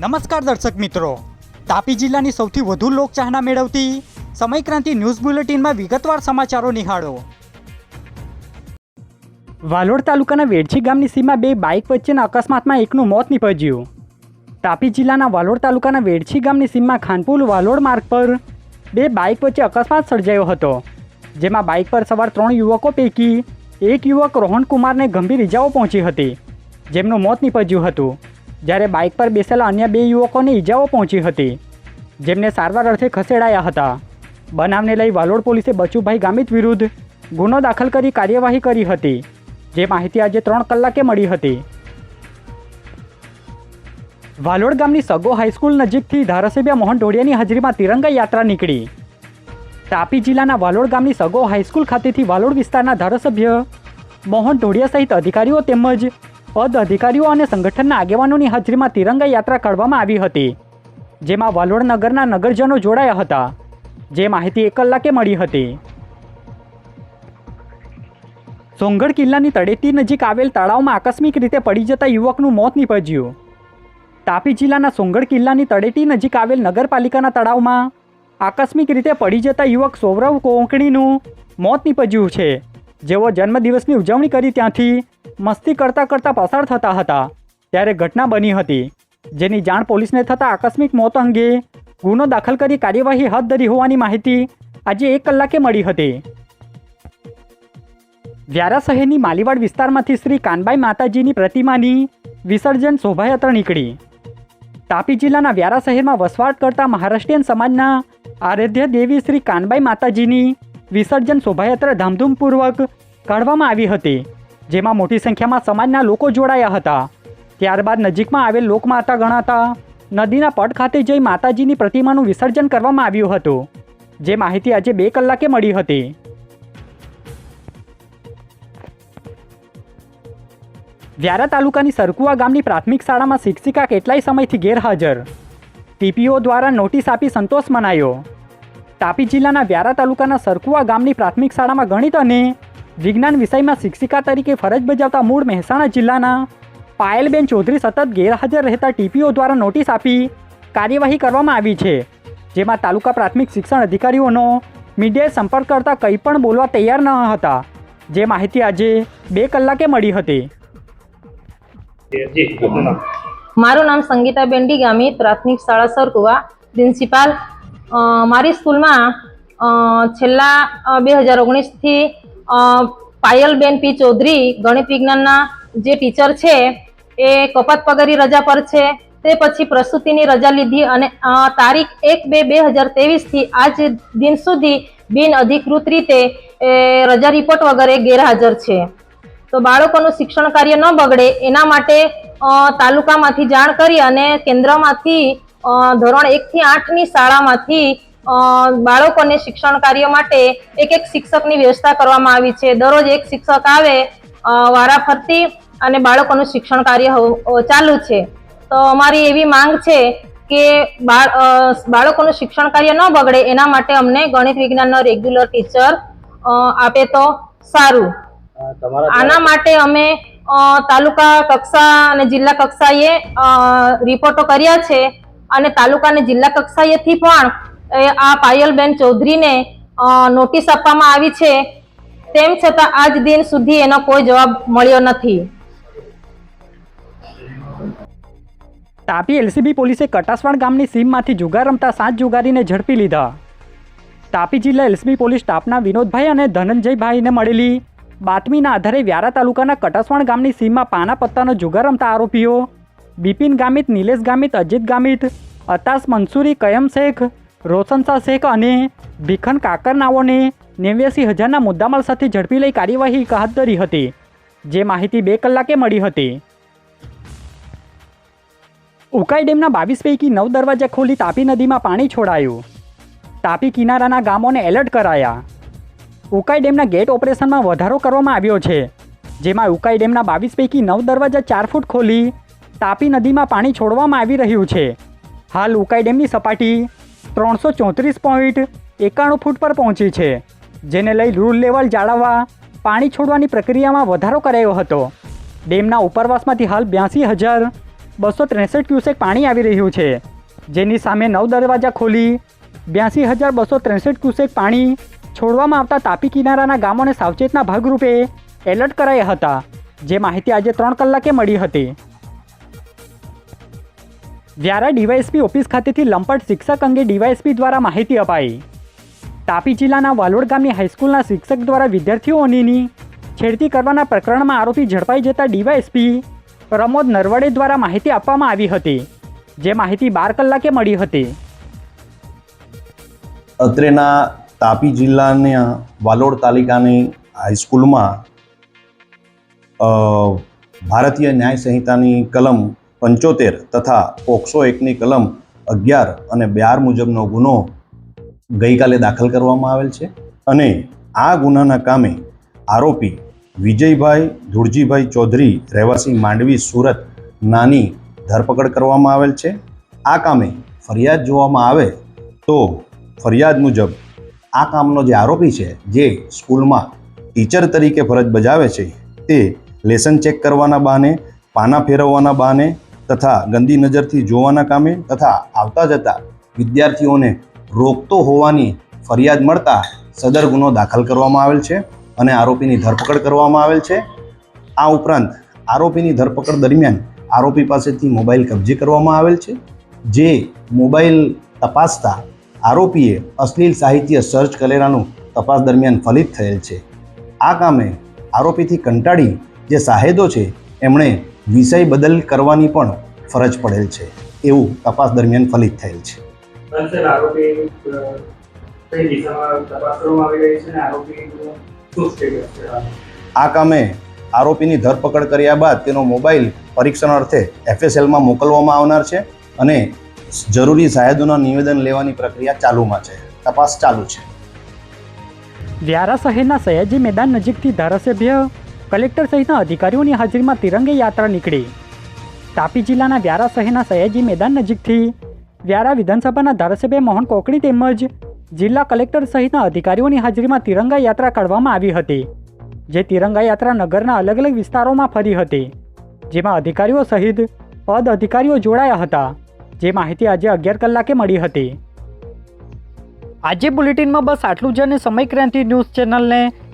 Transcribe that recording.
નમસ્કાર દર્શક મિત્રો. તાપી જિલ્લાની સૌથી વધુ લોકચાહના મેળવતી સમયક્રાંતિ ન્યૂઝ બુલેટિનમાં વિગતવાર સમાચારો નિહાળો. વાલોડ તાલુકાના વેડછી ગામની સીમા બે બાઇક વચ્ચેના અકસ્માતમાં એકનું મોત નીપજ્યું. તાપી જિલ્લાના વાલોડ તાલુકાના વેડછી ગામની સીમમાં ખાનપુલ વાલોડ માર્ગ પર બે બાઇક વચ્ચે અકસ્માત સર્જાયો હતો, જેમાં બાઇક પર સવાર ત્રણ યુવકો પૈકી એક યુવક રોહનકુમારને ગંભીર ઇજાઓ પહોંચી હતી, જેમનું મોત નીપજ્યું હતું. જ્યારે બાઇક પર બેસેલા અન્ય બે યુવકોને ઈજાઓ પહોંચી હતી, જેમને સારવાર અર્થે ખસેડાયા હતા. બનાવને લઈ વાલોડ પોલીસે બચુભાઈ ગામિત વિરુદ્ધ ગુનો દાખલ કરી કાર્યવાહી કરી હતી. જે માહિતી આજે ત્રણ કલાકે મળી હતી. વાલોડ ગામની સગો હાઈસ્કૂલ નજીકથી ધારાસભ્ય મોહન ઢોડિયાની હાજરીમાં તિરંગા યાત્રા નીકળી. તાપી જિલ્લાના વાલોડ ગામની સગો હાઈસ્કૂલ ખાતેથી વાલોડ વિસ્તારના ધારાસભ્ય મોહન ઢોડિયા સહિત અધિકારીઓ તેમજ પદ અધિકારીઓ અને સંગઠનના આગેવાનોની હાજરીમાં તિરંગા યાત્રા કાઢવામાં આવી હતી, જેમાં વાલોડ નગરના નગરજનો જોડાયા હતા, જે માહિતી એક કલાકે મળી હતી. સોંગઢ કિલ્લાની તળેટી નજીક આવેલ તળાવમાં આકસ્મિક રીતે પડી જતા યુવકનું મોત નીપજ્યું. તાપી જિલ્લાના સોંગઢ કિલ્લાની તળેટી નજીક આવેલ નગરપાલિકાના તળાવમાં આકસ્મિક રીતે પડી જતા યુવક સૌરવ કોંકણીનું મોત નીપજ્યું છે. જેઓ જન્મદિવસની ઉજવણી કરી ત્યાંથી મસ્તી કરતાં કરતાં પસાર થતા હતા, ત્યારે ઘટના બની હતી, જેની જાણ પોલીસને થતાં આકસ્મિક મોત અંગે ગુનો દાખલ કરી કાર્યવાહી હાથ ધરી હોવાની માહિતી આજે એક કલાકે મળી હતી. વ્યારા શહેરની માલીવાડ વિસ્તારમાંથી શ્રી કાનબાઈ માતાજીની પ્રતિમાની વિસર્જન શોભાયાત્રા નીકળી. તાપી જિલ્લાના વ્યારા શહેરમાં વસવાટ કરતા મહારાષ્ટ્રીયન સમાજના આરાધ્ય દેવી શ્રી કાનબાઈ માતાજીની વિસર્જન શોભાયાત્રા ધામધૂમપૂર્વક કાઢવામાં આવી હતી, જેમાં મોટી સંખ્યામાં સમાજના લોકો જોડાયા હતા. ત્યારબાદ નજીકમાં આવેલ લોકમાતા ગણાતા નદીના પટ ખાતે જઈ માતાજીની પ્રતિમાનું વિસર્જન કરવામાં આવ્યું હતું, જે માહિતી આજે બે કલાકે મળી હતી. વ્યારા તાલુકાની સરકુવા ગામની પ્રાથમિક શાળામાં શિક્ષિકા કેટલાય સમયથી ગેરહાજર. ટીપીઓ દ્વારા નોટિસ આપી સંતોષ મનાયો. તાપી જિલ્લાના વ્યારા તાલુકાના સરકુવા ગામની પ્રાથમિક શાળામાં ગણિત અને વિજ્ઞાન વિષયમાં શિક્ષિકા તરીકે ફરજ બજાવતા મૂળ મહેસાણા જિલ્લાના પાયલબેન ચૌધરી સતત ગેરહાજર રહેતા ટીપીઓ દ્વારા નોટિસ આપી કાર્યવાહી કરવામાં આવી છે જેમાં તાલુકા પ્રાથમિક શિક્ષણ અધિકારીઓનો મીડિયાએ સંપર્ક કરતા કંઈ પણ બોલવા તૈયાર ન હતા જે માહિતી આજે બે કલાકે મળી હતી. મારું નામ સંગીતા બેન્ડી ગામી પ્રાથમિક શાળા સરકુવા પ્રિન્સિપાલ મારી સ્કૂલમાં છેલ્લા બે હજાર ઓગણીસથી પાયલબેન પી ચૌધરી, ગણિત વિજ્ઞાનના જે ટીચર છે, એ કપાત પગારી રજા પર છે. તે પછી પ્રસૂતિની રજા લીધી અને તારીખ એક બે બે હજાર ત્રેવીસથી આજ દિન સુધી બિન અધિકૃત રીતે રજા રિપોર્ટ વગેરે ગેરહાજર છે. તો બાળકોનું શિક્ષણ કાર્ય ન બગડે એના માટે તાલુકામાંથી જાણ કરી અને કેન્દ્રમાંથી ધોરણ એક થી આઠની શાળામાંથી બાળકોને શિક્ષણ કાર્ય માટે એક એક શિક્ષકની વ્યવસ્થા કરવામાં આવી છે. દરરોજ એક શિક્ષક આવે વારાફરતી અને બાળકોનું શિક્ષણ કાર્ય ચાલુ છે. તો અમારી એવી માંગ છે કે બાળ બાળકોનું શિક્ષણ કાર્ય ન બગડે એના માટે અમને ગણિત વિજ્ઞાનનો રેગ્યુલર ટીચર આપે તો સારું. આના માટે અમે તાલુકા કક્ષા અને જિલ્લા કક્ષાએ રિપોર્ટો કર્યા છે. અને તાલુકા અને જિલ્લા કક્ષાએથી પણ આ પાયલબેન ચૌધરીને નોટિસ આપવામાં આવી છે. તેમ છતાં આજ દિન સુધી એનો કોઈ જવાબ મળ્યો નથી. તાપી એલસીબી પોલીસે કટાસવાડ ગામની સીમમાંથી જુગાર રમતા સાત જુગારીને ઝડપી લીધા. તાપી જિલ્લા એલસીબી પોલીસ સ્ટાફના વિનોદભાઈ અને ધનંજયભાઈને મળેલી બાતમીના આધારે વ્યારા તાલુકાના કટાસવાણ ગામની સીમમાં પાના પત્તાનો જુગાર રમતા આરોપીઓ બિપિન ગામિત, નિલેશ ગામિત, અજીત ગામિત, અતાસ મંસૂરી, કયમ શેખ રોશનશાહ શેખ અને ભીખન કાકરનાઓને નેવ્યાસી હજારના મુદ્દામાલ સાથે ઝડપી લઈ કાર્યવાહી હાથ ધરી હતી. જે માહિતી બે કલાકે મળી હતી. ઉકાઈ ડેમના બાવીસ પૈકી નવ દરવાજા ખોલી તાપી નદીમાં પાણી છોડાયું. તાપી કિનારાના ગામોને એલર્ટ કરાયા. ઉકાઈ ડેમના ગેટ ઓપરેશનમાં વધારો કરવામાં આવ્યો છે. જેમાં ઉકાઈ ડેમના બાવીસ પૈકી નવ દરવાજા ચાર ફૂટ ખોલી તાપી નદીમાં પાણી છોડવામાં આવી રહ્યું છે. હાલ ઉકાઈ ડેમની સપાટી ત્રણસો ચોત્રીસ પોઈન્ટ એકાણું ફૂટ પર પહોંચી છે, જેને લઈ રૂલ લેવલ જાળવવા પાણી છોડવાની પ્રક્રિયામાં વધારો કરાયો હતો. ડેમના ઉપરવાસમાંથી હાલ બ્યાસી હજાર બસો ત્રેસઠ ક્યુસેક પાણી આવી રહ્યું છે, જેની સામે નવ દરવાજા ખોલી બ્યાસી હજાર બસો ત્રેસઠ ક્યુસેક પાણી છોડવામાં આવતા તાપી કિનારાના ગામોને સાવચેતના ભાગરૂપે એલર્ટ કરાયા હતા, જે માહિતી આજે ત્રણ કલાકે મળી હતી. વ્યારા ડીવાયએસપી ઓફિસ ખાતેથી લંપટ શિક્ષક અંગે ડીવાયએસપી દ્વારા માહિતી અપાઈ. તાપી જિલ્લાના વાલોડ ગામની હાઈસ્કૂલના શિક્ષક દ્વારા વિદ્યાર્થીઓની છેડતી કરવાના પ્રકરણમાં આરોપી ઝડપાઈ જતા ડીવાયએસપી પ્રમોદ નરવડે દ્વારા માહિતી આપવામાં આવી હતી, જે માહિતી બાર કલાકે મળી હતી. અત્રેના તાપી જિલ્લાના વાલોડ તાલુકાની હાઈસ્કૂલમાં ભારતીય ન્યાય સંહિતાની કલમ પંચોતેર તથા પોક્સો એકની કલમ અગિયાર અને બ્યાર મુજબનો ગુનો ગઈકાલે દાખલ કરવામાં આવેલ છે. અને આ ગુનાના કામે આરોપી વિજયભાઈ ધુળજીભાઈ ચૌધરી રહેવાસી માંડવી સુરત નાની ધરપકડ કરવામાં આવેલ છે. આ કામે ફરિયાદ જોવામાં આવે તો ફરિયાદ મુજબ આ કામનો જે આરોપી છે, જે સ્કૂલમાં ટીચર તરીકે ફરજ બજાવે છે, તે લેસન ચેક કરવાના બહાને, પાના ફેરવવાના બહાને તથા ગંદી નજરથી જોવાના કામે તથા આવતા જતા વિદ્યાર્થીઓને રોકતો હોવાની ફરિયાદ મળતા સદર ગુનો દાખલ કરવામાં આવેલ છે અને આરોપીની ધરપકડ કરવામાં આવેલ છે. આ ઉપરાંત આરોપીની ધરપકડ દરમિયાન આરોપી પાસેથી મોબાઈલ કબજે કરવામાં આવેલ છે. જે મોબાઈલ તપાસતા આરોપીએ અશ્લીલ સાહિત્ય સર્ચ કરેલાનું તપાસ દરમિયાન ફલિત થયેલ છે. આ કામે આરોપીથી કંટાળી જે સાહેદો છે, એમણે વિષય બદલ કરવાની પણ ફરજ પડેલ છે. એવું તપાસ દરમિયાન ફલિત થયેલ છે. આ કામે આરોપીની ધરપકડ કર્યા બાદ તેનો મોબાઈલ પરીક્ષણ અર્થે એફએસએલમાં મોકલવામાં આવનાર છે અને જરૂરી સાહેદોના નિવેદન લેવાની પ્રક્રિયા ચાલુમાં છે. તપાસ ચાલુ છે. વ્યારા શહેરના સયાજી મેદાન નજીકથી ધારાસભ્ય કલેક્ટર સહિતના અધિકારીઓની હાજરીમાં તિરંગે યાત્રા નીકળી. તાપી જિલ્લાના વ્યારા શહેરના સયાજી મેદાન નજીકથી વ્યારા વિધાનસભાના ધારાસભ્ય મોહન કોકણી તેમજ જિલ્લા કલેક્ટર સહિતના અધિકારીઓની હાજરીમાં તિરંગા યાત્રા કાઢવામાં આવી હતી, જે તિરંગા યાત્રા નગરના અલગ અલગ વિસ્તારોમાં ફરી હતી, જેમાં અધિકારીઓ સહિત પદ અધિકારીઓ જોડાયા હતા, જે માહિતી આજે અગિયાર કલાકે મળી હતી. આજે બુલેટિનમાં બસ આટલું જ અને સમય ક્રાંતિ ન્યૂઝ ચેનલને